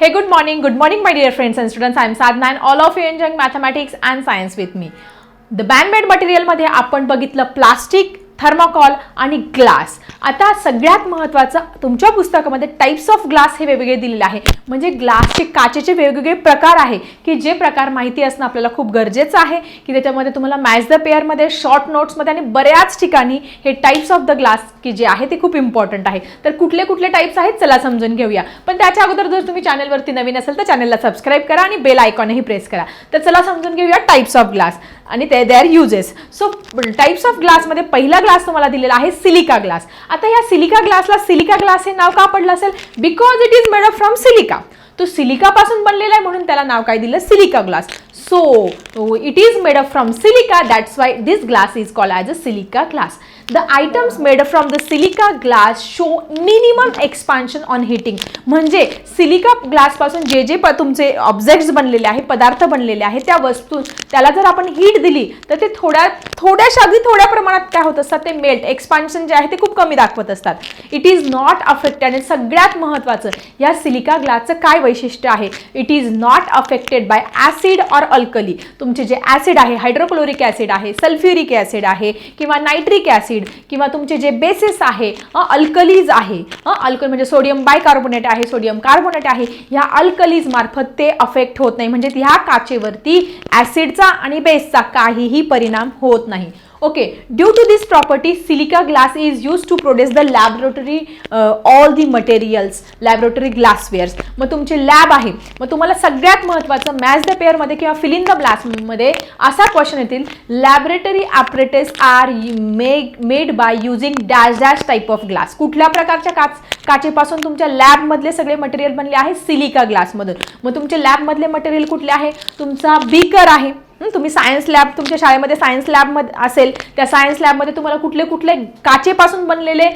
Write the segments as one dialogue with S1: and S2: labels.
S1: Hey good morning good morning my dear friends and students I am साध nine all of you enjoying mathematics and science with me the band मटेरियलमध्ये आपण बघितलं plastic thermocol आणि glass. आता सगळ्यात महत्त्वाचं तुमच्या पुस्तकामध्ये टाईप्स ऑफ ग्लास हे वेगवेगळे दिलेले आहे. म्हणजे ग्लासचे काचेचे वेगवेगळे प्रकार आहे की जे प्रकार माहिती असणं आपल्याला खूप गरजेचं आहे की त्याच्यामध्ये तुम्हाला मॅच द पेअरमध्ये शॉर्ट नोट्समध्ये आणि बऱ्याच ठिकाणी हे टाईप्स ऑफ द ग्लास की जे आहे ते खूप इम्पॉर्टंट आहे. तर कुठले कुठले टाईप्स आहेत चला समजून घेऊया. पण त्याच्या अगोदर जर तुम्ही चॅनलवरती नवीन असेल तर चॅनलला सबस्क्राईब करा आणि बेल आयकॉनही प्रेस करा. तर चला समजून घेऊया टाईप्स ऑफ ग्लास आणि ते they are uses so types of ग्लासमध्ये पहिला ग्लास तुम्हाला दिलेला आहे सिलिका ग्लास आता या सिलिका ग्लासला सिलिका ग्लास हे नाव का पडलं असेल? Because it is made up from silica तो सिलिकापासून बनलेला आहे म्हणून त्याला नाव काय दिलं? Silica glass so it is made up from silica that's why this glass is call as a silica glass the items made from the silica glass show minimum expansion on heating म्हणजे silica ग्लासपासून जे जे प तुमचे objects बनलेले आहे पदार्थ बनलेले आहे त्या वस्तू त्याला जर आपण हीट दिली तर ते थोड्या थोड्याशा अगदी थोड्या प्रमाणात काय होत असतात? ते मेल्ट एक्सपान्शन जे आहे ते खूप कमी दाखवत असतात. इट इज नॉट अफेक्टेड आणि सगळ्यात महत्त्वाचं या सिलिका ग्लासचं काय वैशिष्ट्य आहे? It is not affected by acid or alkali तुमचे जे ॲसिड आहे हायड्रोक्लोरिक ॲसिड आहे सल्फ्युरिक ॲसिड आहे किंवा नायट्रिक ॲसिड किंवा तुमचे जे बेसिस आहे अल्कलीज आहे अल्कल म्हणजे सोडियम बायकार्बोनेट आहे सोडियम कार्बोनेट आहे ह्या अल्कलीज मार्फत ते अफेक्ट होत नाही. म्हणजे ह्या काचेवरती ॲसिडचा आणि बेसचा काहीही परिणाम होत नाही. Okay due to this property silica glass is use to produce the laboratory all the materials laboratory glasswares मग तुमचे लॅब आहे. मग तुम्हाला सगळ्यात महत्त्वाचं मॅच द पेअरमध्ये किंवा फिलिंग द ग्लासमध्ये असा क्वेश्चन येतील. Laboratory apparatus are make made by using dash dash type of glass कुठल्या प्रकारच्या काच काचेपासून तुमच्या लॅबमधले सगळे मटेरियल बनले आहे? सिलिका ग्लासमधून मग तुमचे लॅबमधले मटेरियल कुठले आहे? तुमचा बीकर आहे. तुम्ही सायन्स लॅब तुमच्या शाळेमध्ये सायन्स लॅबमध्ये असेल त्या सायन्स लॅबमध्ये तुम्हाला कुठले कुठले काचेपासून बनलेले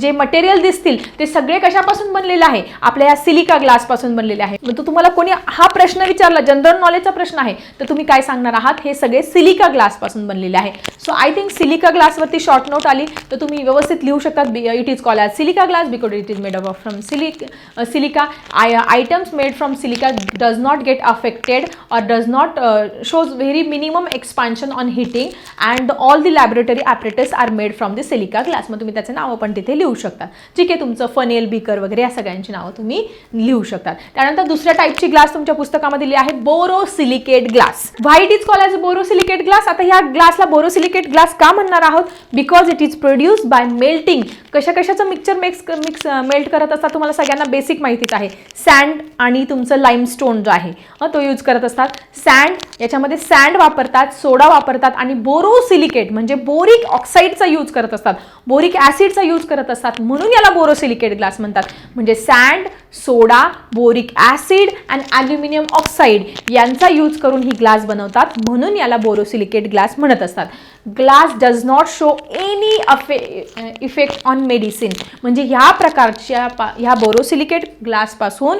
S1: जे मटेरियल दिसतील ते सगळे कशापासून बनलेले आहे? आपल्या या सिलिका ग्लासपासून बनलेले आहे. मग तो तुम्हाला कोणी हा प्रश्न विचारला जनरल नॉलेजचा प्रश्न आहे तर तुम्ही काय सांगणार आहात? हे सगळे सिलिका ग्लासपासून बनलेले आहे. सो आय थिंक सिलिका ग्लासवरती शॉर्ट नोट आली तर तुम्ही व्यवस्थित लिहू शकतात it is call as silica glass because it is made up from सिलिक silica I items made from silica does not get affected or does not shows shows very minimum expansion on heating and all the laboratory apparatus are made from the silica glass. मग तुम्ही त्याचे नावं पण तिथे लिहू शकता. ठीक आहे तुमचं फनेल बीकर वगैरे या सगळ्यांची नावं तुम्ही लिहू शकतात त्यानंतर दुसऱ्या टाईपची ग्लास तुमच्या पुस्तकामध्ये दिली आहे borosilicate glass which is call as borosilicate glass आता ह्या ग्लासला बोरोसिलिकेट ग्लास का म्हणणार आहोत? Because it is produce by melting कशा कशाचं मिक्सचर मिक्स मिक्स मेल्ट करत असतात तुम्हाला सगळ्यांना बेसिक माहितीच आहे. सँड आणि तुमचं लाईमस्टोन जो आहे तो यूज करत असतात. सँड याच्यामध्ये सँड वापरतात सोडा वापरतात आणि बोरोसिलिकेट म्हणजे बोरिक ऑक्साईडचा यूज करत असतात. बोरिक ॲसिडचा यूज करत असतात म्हणून याला बोरोसिलिकेट ग्लास म्हणतात. म्हणजे sand soda boric acid and aluminium oxide यांचा यूज करून ही ग्लास बनवतात. म्हणून याला बोरोसिलिकेट ग्लास म्हणत असतात. Glass does not show any अफे effect on medicine म्हणजे ह्या प्रकारच्या पा ह्या बोरोसिलिकेट ग्लासपासून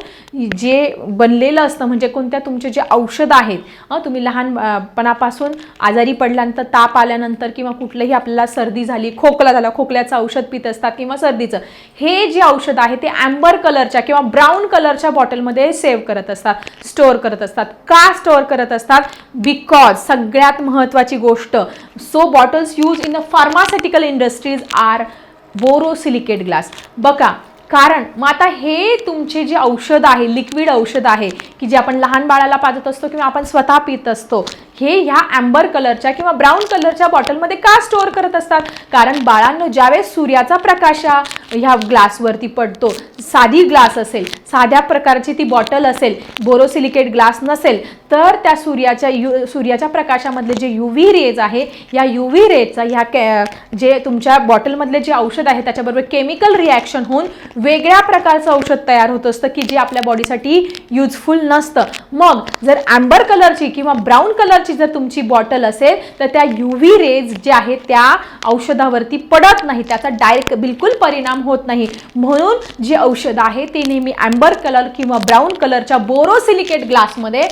S1: जे बनलेलं असतं म्हणजे कोणत्या तुमचे जे औषधं आहेत तुम्ही लहानपणापासून आजारी पडल्यानंतर ताप आल्यानंतर किंवा कुठलंही आपल्याला सर्दी झाली खोकला झाला खोकल्याचं औषध पित असतात किंवा सर्दीचं हे जे औषध आहे ते अँबर कलरच्या किंवा ब्राऊन कलरच्या बॉटलमध्ये सेव्ह करत असतात स्टोअर करत असतात. का स्टोअर करत असतात? बिकॉज सगळ्यात महत्त्वाची गोष्ट So bottles used in the pharmaceutical industries are borosilicate glass. Baka, कारण मग आता हे तुमचे जे औषध आहे लिक्विड औषध आहे की जे आपण लहान बाळाला पाजत असतो किंवा आपण स्वतः पित असतो हे ह्या अँबर कलरच्या किंवा ब्राऊन कलरच्या बॉटलमध्ये का स्टोअर करत असतात? कारण बाळांनो ज्यावेळेस सूर्याचा प्रकाश हा ह्या ग्लासवरती पडतो साधी ग्लास असेल साध्या प्रकारची ती बॉटल असेल बोरोसिलिकेट ग्लास नसेल तर त्या सूर्याच्या यु सूर्याच्या प्रकाशामधले जे यू व्ही रेज आहे या यू व्ही रेजचा ह्या कॅ जे तुमच्या बॉटलमधले जे औषध आहे त्याच्याबरोबर केमिकल रिॲक्शन होऊन वेगळ्या प्रकारचं औषध तयार होत असतं की जे आपल्या बॉडीसाठी युजफुल नसतं. मग जर अँबर कलरची किंवा ब्राऊन कलरची जर तुमची बॉटल असेल तर त्या यू व्ही रेज जे आहेत त्या औषधावरती पडत नाही. त्याचा डायरेक्ट बिलकुल परिणाम होत नाही. म्हणून जे औषध आहे ते नेहमी अँबर कलर किंवा ब्राऊन कलरच्या बोरोसिलिकेट ग्लासमध्ये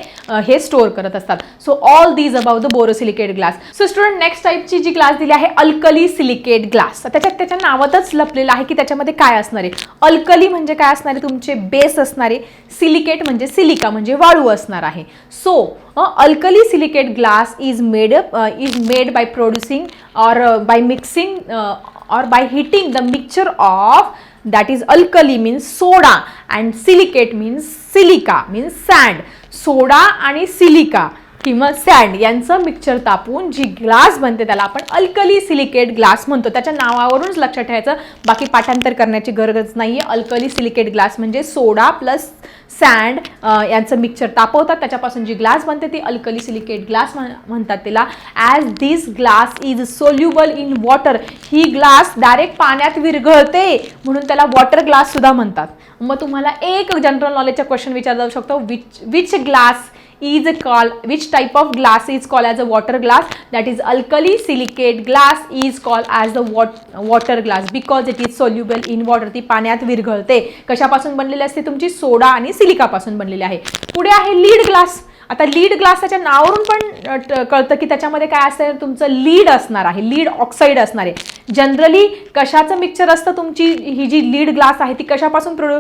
S1: हे स्टोअर करत असतात. So all these about the borosilicate glass so student next टाईपची जी ग्लास दिली आहे अल्कली सिलिकेट ग्लास त्याच्यात त्याच्या नावातच लपलेलं आहे की त्याच्यामध्ये काय असणार आहे? अल्कली म्हणजे काय असणारे? तुमचे बेस असणारे सिलिकेट म्हणजे सिलिका म्हणजे वाळू असणार आहे. So alkali silicate glass is made is made by producing or by mixing or by heating the mixture of that is alkali means soda and silicate means silica means sand soda आणि silica. किंवा sand यांचं mixture तापून जी glass बनते त्याला आपण alkali silicate glass म्हणतो. त्याच्या नावावरूनच लक्षात ठेवायचं. बाकी पाठांतर करण्याची गरज नाही आहे अल्कली सिलिकेट ग्लास म्हणजे सोडा प्लस सँड यांचं मिक्सचर तापवतात. त्याच्यापासून जी ग्लास बनते ती अल्कली सिलिकेट ग्लास म्हणतात त्याला as this glass is soluble in water he glass direct पाण्यात विरघळते म्हणून त्याला वॉटर ग्लास सुद्धा म्हणतात. मग तुम्हाला एक जनरल नॉलेजचा क्वेश्चन विचारला जाऊ शकतो. Which which glass is called which type of glass is called as a water glass? That is alkali silicate glass is called as the water glass because it is soluble in water. ती पाण्यात विरघळते. कशापासून बनलेली असते तुमची? सोडा आणि सिलिकापासून बनलेली आहे. पुढे आहे लीड ग्लास. आता लीड ग्लास त्याच्या नावावरून पण कळतं की त्याच्यामध्ये काय असतं? तुमचं लीड असणार आहे. लीड ऑक्साईड असणार आहे. जनरली कशाचं मिक्सचर असतं तुमची? ही जी लीड ग्लास आहे ती कशापासून प्रोड्यू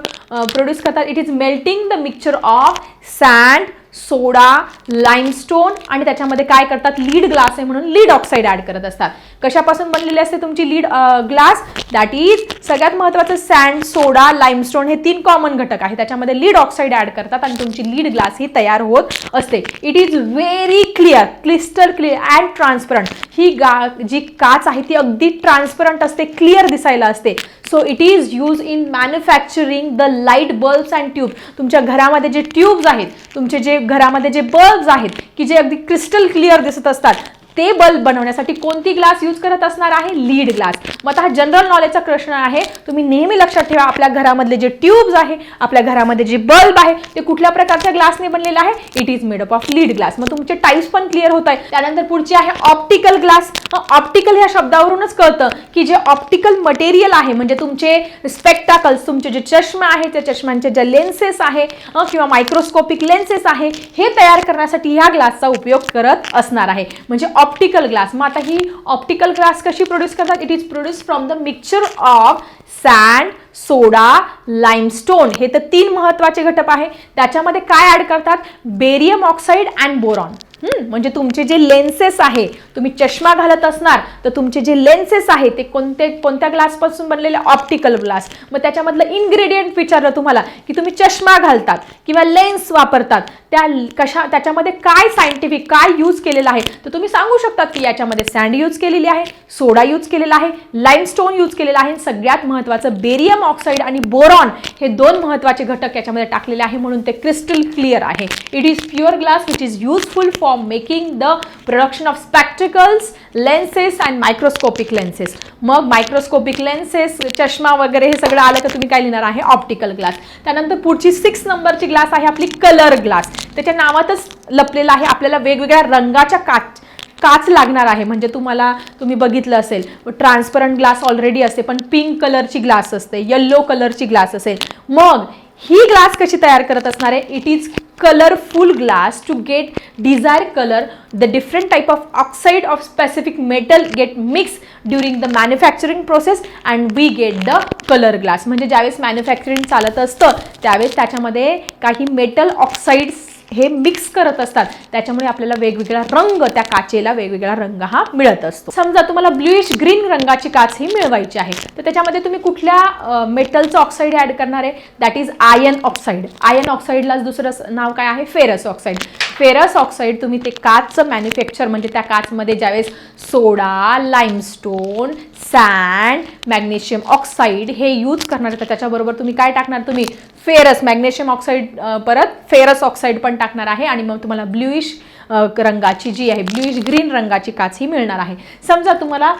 S1: प्रोड्यूस करतात? It is melting the mixture of sand soda limestone आणि त्याच्यामध्ये काय करतात? लीड ग्लास आहे म्हणून लीड ऑक्साईड ॲड करत असतात. कशापासून बनलेली असते तुमची लीड ग्लास दॅट इज सगळ्यात महत्त्वाचं सँड सोडा लाईमस्टोन हे तीन कॉमन घटक आहे त्याच्यामध्ये लीड ऑक्साईड ॲड करतात आणि तुमची लीड ग्लास ही तयार होत असते. It is very clear clyster clear and transparent ही गा जी काच आहे ती अगदी ट्रान्सपरंट असते क्लिअर दिसायला असते. So it is use in manufacturing the light bulbs and tube तुमच्या घरामध्ये जे ट्यूब्स आहेत तुमचे जे घरामध्ये जे बल्ब्स आहेत की जे अगदी क्रिस्टल क्लिअर दिसत असतात ते बल्ब बनवण्यासाठी कोणती ग्लास यूज करत असणार आहे? लीड ग्लास मग आता हा जनरल नॉलेजचा प्रश्न आहे. तुम्ही नेहमी लक्षात ठेवा आपल्या घरामधले जे ट्यूब्स आहे आपल्या घरामध्ये जे बल्ब आहे ते कुठल्या प्रकारच्या ग्लासने बनलेलं आहे? It is made up of lead glass मग तुमचे टाईप्स पण क्लिअर होत आहे त्यानंतर पुढची आहे ऑप्टिकल ग्लास ऑप्टिकल ह्या शब्दावरूनच कळतं की जे ऑप्टिकल मटेरियल आहे म्हणजे तुमचे स्पेक्टाकल्स तुमचे जे चष्मे आहे त्या चष्म्यांचे जे लेन्सेस आहे किंवा मायक्रोस्कोपिक लेन्सेस आहे हे तयार करण्यासाठी ह्या ग्लासचा उपयोग करत असणार आहे. म्हणजे ऑप्टिकल ग्लास मग आता ही ऑप्टिकल ग्लास कशी प्रोड्यूस करतात? It is produce from the mixture of sand soda limestone हे तर तीन महत्त्वाचे घटक आहे. त्याच्यामध्ये काय ॲड करतात? बेरियम ऑक्साईड अँड बोरॉन म्हणजे तुमचे जे लेन्सेस आहे तुम्ही चष्मा घालत असणार तर तुमचे जे लेन्सेस आहे ते कोणते कोणत्या ग्लासपासून बनलेले? ऑप्टिकल ग्लास मग त्याच्यामधलं इन्ग्रेडियंट विचारलं तुम्हाला की तुम्ही चष्मा घालतात किंवा लेन्स वापरतात. त्या कशा त्याच्यामध्ये काय सायंटिफिक काय यूज केलेलं आहे? तर तुम्ही सांगू शकतात की याच्यामध्ये सँड यूज केलेली आहे सोडा यूज केलेला आहे लाईमस्टोन यूज केलेला आहे. सगळ्यात महत्त्वाचं बेरियम ऑक्साईड आणि बोरॉन हे दोन महत्त्वाचे घटक याच्यामध्ये टाकलेले आहे म्हणून ते क्रिस्टल क्लिअर आहे. It is pure glass which is useful for making the production of spectacles lenses and microscopic lenses मग मायक्रोस्कोपिक लेन्सेस चष्मा वगैरे हे सगळं आलं तर तुम्ही काय लिहिणार आहे? ऑप्टिकल ग्लास त्यानंतर पुढची सिक्स नंबरची ग्लास आहे आपली कलर ग्लास त्याच्या नावातच लपलेला आहे आपल्याला वेगवेगळ्या रंगाच्या काच काच लागणार आहे. म्हणजे तुम्हाला तुम्ही बघितलं असेल ट्रान्सपरंट ग्लास ऑलरेडी असते पण पिंक कलरची ग्लास असते येल्लो कलरची ग्लास असेल. मग ही ग्लास कशी तयार करत असणार आहे? It is colourful glass to get desire colour the different type of oxide of specific metal get mix during the manufacturing process and we get the colour glass म्हणजे ज्यावेळेस मॅन्युफॅक्चरिंग चालत असतं त्यावेळेस त्याच्यामध्ये काही मेटल ऑक्साईड्स हे mix करत असतात. त्याच्यामुळे आपल्याला वेगवेगळा रंग त्या काचेला वेगवेगळा रंग हा मिळत असतो. समजा तुम्हाला ब्ल्युइश ग्रीन रंगाची काच ही मिळवायची आहे तर त्याच्यामध्ये तुम्ही कुठल्या मेटलचं ऑक्साईड ॲड करणार आहे? That is iron oxide iron ऑक्साईडलाच दुसरं नाव काय आहे? फेरस ऑक्साईड फेरस ऑक्साईड तुम्ही ते काचचं मॅन्युफॅक्चर म्हणजे त्या काचमध्ये ज्यावेळेस soda limestone sand magnesium oxide हे यूज करणार तर त्याच्याबरोबर तुम्ही काय टाकणार? तुम्ही फेरस मॅग्नेशियम ऑक्साईड परत फेरस ऑक्साईड पण टाकणार आहे आणि मग तुम्हाला ब्ल्युइश रंगाची जी आहे ब्ल्युइश ग्रीन रंगाची काच ही मिळणार आहे. समजा तुम्हाला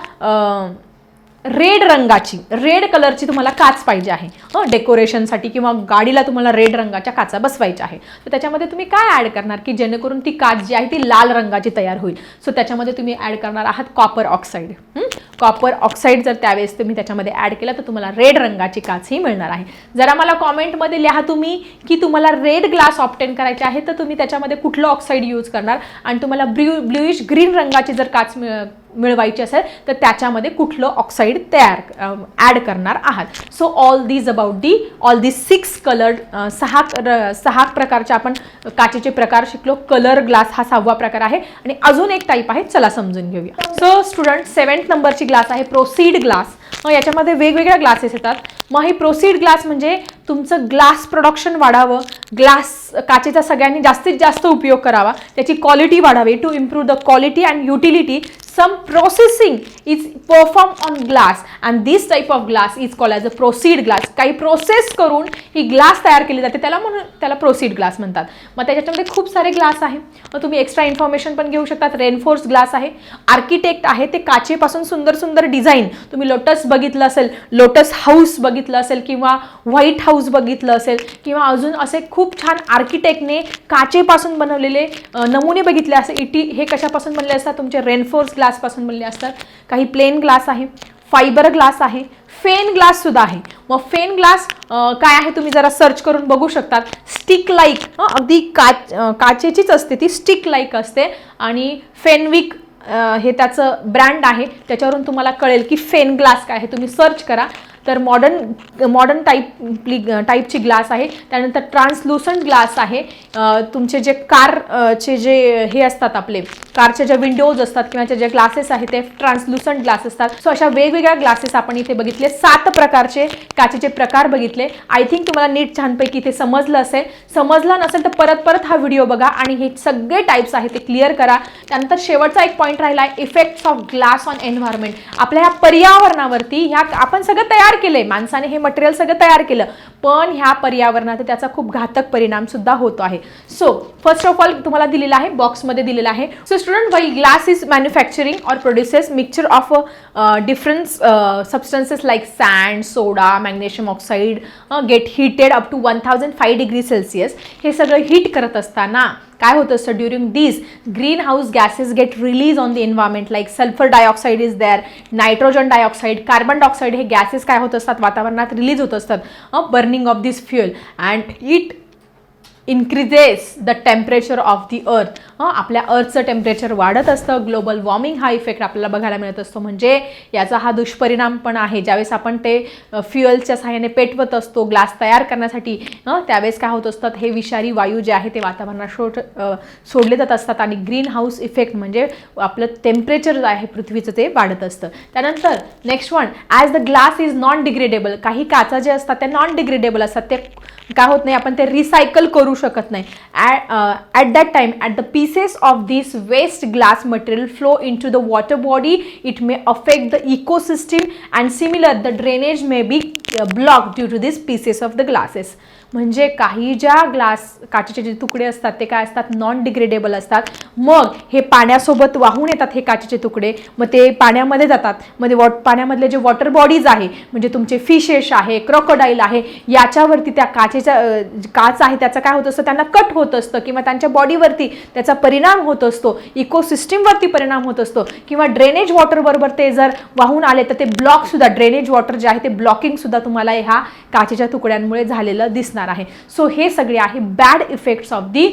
S1: रेड रंगाची रेड कलरची तुम्हाला काच पाहिजे आहे. हं डेकोरेशनसाठी किंवा गाडीला तुम्हाला रेड रंगाच्या काचा बसवायच्या आहे. तर त्याच्यामध्ये तुम्ही काय ॲड करणार की जेणेकरून ती काच जी आहे ती लाल रंगाची तयार होईल? सो त्याच्यामध्ये तुम्ही ॲड करणार आहात कॉपर ऑक्साईड कॉपर ऑक्साईड जर त्यावेळेस तुम्ही त्याच्यामध्ये ॲड केलं तर तुम्हाला रेड रंगाची काचही मिळणार आहे. जरा मला कॉमेंटमध्ये लिहा तुम्ही की तुम्हाला रेड ग्लास ऑप्टेन करायचे आहे तर तुम्ही त्याच्यामध्ये कुठलं ऑक्साईड यूज करणार? आणि तुम्हाला ब्ल्यू ब्ल्यूइश ग्रीन रंगाची जर काच मिळ- मिळवायची असेल तर त्याच्यामध्ये कुठलं ऑक्साईड तयार ॲड करणार आहात. So all these about the all the six colour सहा सहा प्रकारचे आपण काचेचे प्रकार शिकलो. कलर ग्लास हा सहावा प्रकार आहे. आणि अजून एक टाईप आहे चला समजून घेऊया. सो स्टुडंट सेवन्थ नंबरची ग्लास आहे प्रोसीड ग्लास मग याच्यामध्ये वेगवेगळ्या ग्लासेस येतात. मग हे प्रोसीड ग्लास म्हणजे तुमचं ग्लास प्रोडक्शन वाढावं ग्लास काचेचा सगळ्यांनी जास्तीत जास्त उपयोग करावा त्याची क्वालिटी वाढावी. To improve the quality and utility some processing is perform on glass and this type of glass is call as a proceed glass काही प्रोसेस करून ही ग्लास तयार केली जाते त्याला म्हणून त्याला प्रोसीड ग्लास म्हणतात. मग त्याच्यामध्ये खूप सारे ग्लास आहे. मग तुम्ही एक्स्ट्रा इन्फॉर्मेशन पण घेऊ शकतात. रेनफोर्स ग्लास आहे. आर्किटेक्ट आहे ते काचेपासून सुंदर सुंदर डिझाईन तुम्ही लोटस बघितलं असेल लोटस हाऊस बघितलं असेल किंवा व्हाईट हाऊस बघितलं असेल किंवा अजून असे खूप छान आर्किटेक्टने काचेपासून बनवलेले नमुने बघितले असे इटी हे कशापासून बनले असतात? तुमचे रेनफोर्स ग्लासपासून बनले असतात. काही प्लेन ग्लास आहे फायबर ग्लास आहे फेन ग्लाससुद्धा आहे. मग फेन ग्लास काय आहे तुम्ही जरा सर्च करून बघू शकतात. स्टिक लाईक अगदी काच काचेचीच असते ती स्टिक लाईक असते. आणि फेनविक हे त्याचं ब्रँड आहे. त्याच्यावरून तुम्हाला कळेल की फेन ग्लास काय आहे. तुम्ही सर्च करा. तर मॉडर्न मॉडर्न टाईप टाईपची ग्लास आहे. त्यानंतर ट्रान्सलुसंट ग्लास आहे. तुमचे जे कार चे जे हे असतात आपले कारचे जे विंडोज असतात किंवा जे ग्लासेस आहेत ते ट्रान्सलुसंट ग्लास असतात. सो अशा वेगवेगळ्या ग्लासेस आपण इथे बघितले. सात प्रकारचे काचेचे प्रकार बघितले. आय थिंक तुम्हाला नीट छानपैकी इथे समजलं असेल. समजलं नसेल तर परत परत हा व्हिडिओ बघा आणि हे सगळे टाईप्स आहेत ते क्लिअर करा. त्यानंतर शेवटचा एक पॉईंट राहिला आहे effects of glass on environment आपल्या ह्या पर्यावरणावरती ह्या आपण सगळं तयार केलंय. माणसाने हे मटेरियल सगळं तयार केलं. पण ह्या पर्यावरणात त्याचा खूप घातक परिणाम सुद्धा होतो आहे. सो फर्स्ट ऑफ ऑल तुम्हाला दिलेला आहे बॉक्समध्ये दिलेला आहे. So student why glass is manufacturing or produces mixture of different substances like sand soda magnesium oxide get heated up to one thousand five degree Celsius हे सगळं हीट करत असताना काय होत असतं? During this green house gases get release on the environment like sulphur dioxide is there nitrogen dioxide carbon dioxide हे gases काय होत असतात? वातावरणात रिलीज होत असतात. burning of this fuel and it increases the temperature of the earth. आपल्या अर्थचं temperature वाढत असतं. ग्लोबल वॉर्मिंग हा इफेक्ट आपल्याला बघायला मिळत असतो. म्हणजे याचा हा दुष्परिणाम पण आहे. ज्यावेळेस आपण ते फ्युअलच्या सहाय्याने पेटवत असतो ग्लास तयार करण्यासाठी त्यावेळेस काय होत असतात? हे विषारी वायू जे आहे ते वातावरणात सोड सोडले जात असतात आणि ग्रीन हाऊस इफेक्ट म्हणजे आपलं टेम्परेचर जे आहे पृथ्वीचं ते वाढत असतं. त्यानंतर next one as the glass is non degradable काही काचा जे असतात त्या नॉन डिग्रेडेबल असतात. ते काय होत नाही आपण ते रिसायकल करू शकत नाही. At that time at the piece pieces of this waste glass material flow into the water body. It may affect the ecosystem and similar the drainage may be uh, blocked due to these pieces of the glasses. म्हणजे काही ज्या glass काचेचे जे तुकडे असतात ते काय असतात? नॉन डिग्रेडेबल असतात. मग हे पाण्यासोबत वाहून येतात हे काचेचे तुकडे. मग ते पाण्यामध्ये जातात. मध्ये वॉट पाण्यामधले जे वॉटर बॉडीज आहे म्हणजे तुमचे फिशेश आहे क्रोकोडाईल आहे याच्यावरती त्या काचेच्या काच आहे त्याचं काय होत असतं? त्यांना कट होत असतं किंवा त्यांच्या बॉडीवरती त्याचा परिणाम होत असतो. इकोसिस्टीमवरती परिणाम होत असतो. किंवा ड्रेनेज वॉटरबरोबर ते जर वाहून आले तर ते ब्लॉकसुद्धा ड्रेनेज वॉटर जे आहे ते ब्लॉकिंगसुद्धा तुम्हाला ह्या काचेच्या तुकड्यांमुळे झालेलं दिसणार. आहे. सो हे सगळे आहे bad effects of the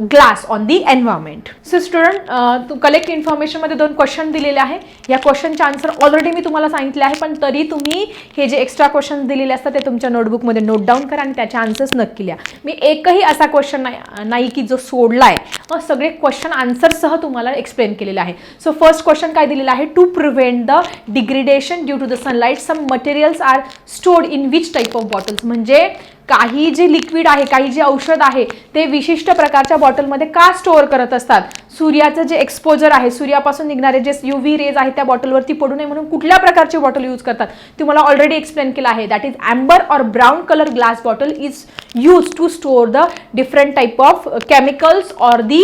S1: glass on the environment so student Tu collect इन्फॉर्मेशनमध्ये दोन क्वेश्चन दिलेले आहे. या क्वेश्चनचे आन्सर ऑलरेडी मी तुम्हाला सांगितले आहे पण तरी तुम्ही हे जे एक्स्ट्रा क्वेश्चन दिलेले असतात ते तुमच्या नोटबुकमध्ये नोट डाऊन करा आणि त्याचे आन्सर्स नक्की लिहा. मी एकही असा क्वेश्चन नाही नाही की जो सोडला आहे सगळे क्वेश्चन आन्सरसह तुम्हाला एक्सप्लेन केलेले आहे. सो फर्स्ट क्वेश्चन काय दिलेलं आहे? To prevent the degradation due to the sunlight some materials are stored in which type of bottles म्हणजे काही जे लिक्विड आहे काही जे औषध आहे ते विशिष्ट प्रकारच्या बॉटलमध्ये का स्टोअर करत असतात? सूर्याचं जे एक्सपोजर आहे सूर्यापासून निघणारे जे यू व्ही रेज आहे त्या बॉटलवरती पडू नये म्हणून कुठल्या प्रकारची बॉटल यूज करतात? तुम्हाला ऑलरेडी एक्सप्लेन केलं आहे. That is amber or brown colour glass bottle is use to store the different type of chemicals or the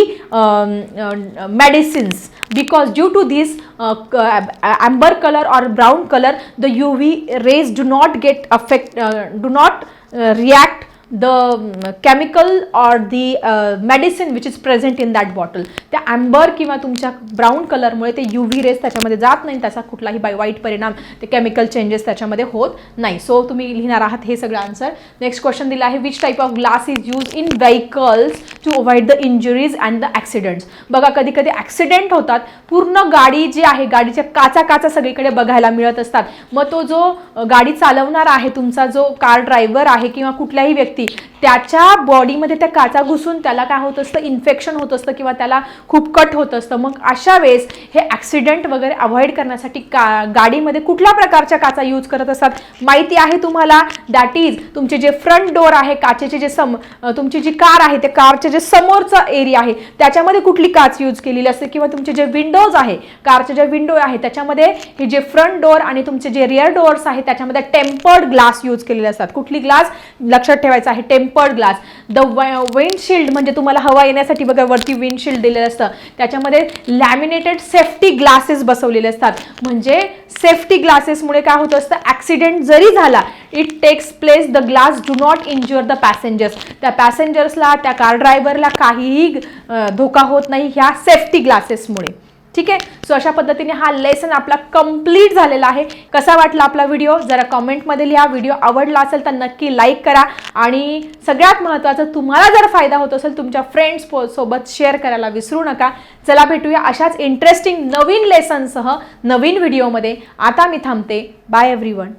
S1: medicines because due to this amber colour or brown colour the U V rays do not get affect do not Uh, react the chemical chemical or the uh, medicine which is present in that bottle. त्या amber किंवा तुमच्या brown कलरमुळे ते U V race त्याच्यामध्ये जात नाही त्याचा कुठलाही bye वाईट परिणाम ते केमिकल चेंजेस त्याच्यामध्ये होत नाही. सो तुम्ही लिहिणार आहात हे सगळं आन्सर नेक्स्ट क्वेश्चन दिला आहे which type of glass is use in vehicles to avoid the injuries and the accidents बघा कधी कधी ॲक्सिडेंट होतात. पूर्ण गाडी जी आहे गाडीच्या काचा काचा सगळीकडे बघायला मिळत असतात. मग तो जो गाडी चालवणार आहे तुमचा जो कार ड्रायव्हर आहे किंवा कुठल्याही व्यक्ती त्याच्या बॉडीमध्ये त्या काचा घुसून त्याला काय होत असतं? इन्फेक्शन होत असतं किंवा त्याला खूप कट होत असतं. मग अशा वेळेस हे ॲक्सिडेंट वगैरे अवॉइड करण्यासाठी का गाडीमध्ये कुठल्या प्रकारच्या काचा यूज करत असतात? माहिती आहे तुम्हाला? दॅट इज तुमचे जे फ्रंट डोअर आहे काचेचे जे सम तुमची जी कार आहे ते कारचे जे समोरचा एरिया आहे त्याच्यामध्ये कुठली काच यूज केलेली असते? किंवा तुमचे जे विंडोज आहे कारचे जे विंडो आहे त्याच्यामध्ये हे जे फ्रंट डोअर आणि तुमचे जे रिअर डोअर्स आहे त्याच्यामध्ये टेम्पर्ड ग्लास यूज केलेले असतात. कुठली ग्लास लक्षात ठेवायचं आहे टेम्पर्ड ग्लास द विंडशिल्ड म्हणजे तुम्हाला हवा येण्यासाठी बघा वरती विंडशिल्ड दिलेलं असतं. त्याच्यामध्ये लॅमिनेटेड सेफ्टी ग्लासेस बसवलेले असतात. म्हणजे सेफ्टी ग्लासेसमुळे काय होत असतं? ॲक्सिडेंट जरी झाला it takes place the glass do not injure the passengers त्या पॅसेंजर्सला त्या कार ड्रायव्हरला काहीही धोका होत नाही ह्या सेफ्टी ग्लासेसमुळे ठीक आहे? सो अशा पद्धतीने हा लेसन आपला कंप्लीट झालेला आहे. कसा वाटला आपला व्हिडिओ जरा कॉमेंटमध्ये लिहा. व्हिडिओ आवडला असेल तर नक्की लाईक करा. आणि सगळ्यात महत्त्वाचं तुम्हाला जर फायदा होत असेल तुमच्या फ्रेंड्स सोबत शेअर करायला विसरू नका. चला भेटूया अशाच इंटरेस्टिंग नवीन लेसनसह नवीन व्हिडिओमध्ये आता मी थांबते. Bye everyone